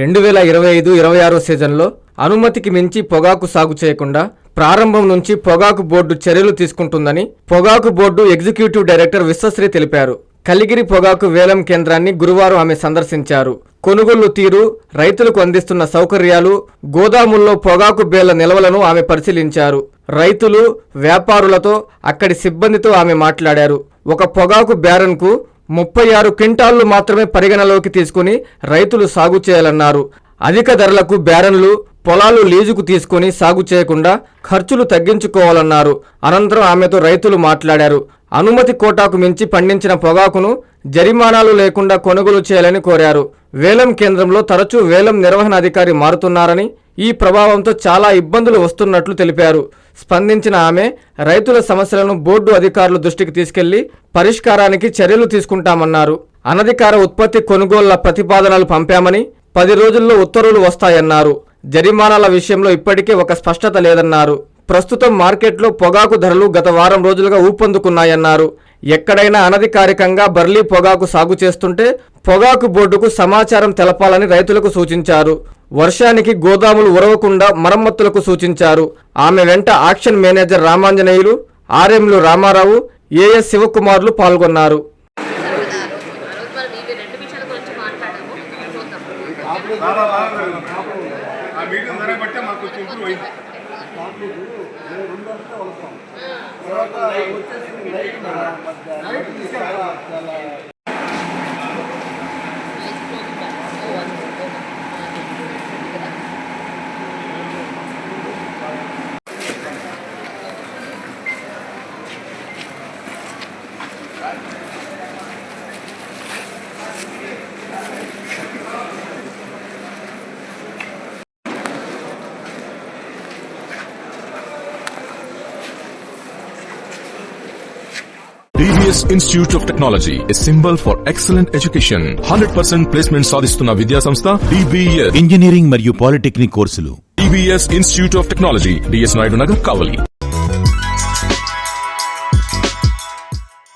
రెండు వేల ఇరవై ఐదు ఇరవై ఆరో సీజన్లో అనుమతికి మించి పొగాకు సాగు చేయకుండా ప్రారంభం నుంచి పొగాకు బోర్డు చర్యలు తీసుకుంటుందని పొగాకు బోర్డు ఎగ్జిక్యూటివ్ డైరెక్టర్ విశ్వశ్రీ తెలిపారు. కలిగిరి పొగాకు వేలం కేంద్రాన్ని గురువారం ఆమె సందర్శించారు. కొనుగోలు తీరు రైతులకు అందిస్తున్న సౌకర్యాలు గోదాముల్లో పొగాకు బేళ్ళ నిల్వలను ఆమె పరిశీలించారు. రైతులు వ్యాపారులతో అక్కడి సిబ్బందితో ఆమె మాట్లాడారు. ఒక పొగాకు బ్యారన్కు ముప్పై ఆరు క్వింటాళ్ళు మాత్రమే పరిగణలోకి తీసుకుని రైతులు సాగు చేయాలన్నారు. అధిక ధరలకు బ్యారన్లు పొలాలు లీజుకు తీసుకుని సాగు చేయకుండా ఖర్చులు తగ్గించుకోవాలన్నారు. అనంతరం ఆమెతో రైతులు మాట్లాడారు. అనుమతి కోటాకు మించి పండించిన పొగాకును జరిమానాలు లేకుండా కొనుగోలు చేయాలని కోరారు. వేలం కేంద్రంలో తరచూ వేలం నిర్వహణ అధికారి మారుతున్నారని ఈ ప్రభావంతో చాలా ఇబ్బందులు వస్తున్నట్లు తెలిపారు. స్పందించిన ఆమె రైతుల సమస్యలను బోర్డు అధికారుల దృష్టికి తీసుకెళ్ళి పరిష్కారానికి చర్యలు తీసుకుంటామన్నారు. అనధికార ఉత్పత్తి కొనుగోళ్ళ ప్రతిపాదనలు పంపామని పది రోజుల్లో ఉత్తర్వులు వస్తాయన్నారు. జరిమానాల విషయంలో ఇప్పటికే ఒక స్పష్టత లేదన్నారు. ప్రస్తుతం మార్కెట్లో పొగాకు ధరలు గత వారం రోజులుగా ఊపందుకున్నాయన్నారు. ఎక్కడైనా అనధికారికంగా బర్లీ పొగాకు సాగు చేస్తుంటే పొగాకు బోర్డుకు సమాచారం తెలపాలని రైతులకు సూచించారు. వర్షానికి గోదాములు ఉరవకుండా మరమ్మతులకు సూచించారు. ఆమె వెంట ఆక్షన్ మేనేజర్ రామాంజనేయులు ఆర్ఎంలు రామారావు ఏఎస్ శివకుమార్లు పాల్గొన్నారు. అయింది DBS Institute of Technology, a symbol for excellent education. 100% placement సాధిస్తున్న విద్యా సంస్థ DBS. ఇంజనీరింగ్ మరియు పాలిటెక్నిక్ కోర్సులు DBS Institute of Technology, DS Naidu Nagar Kavali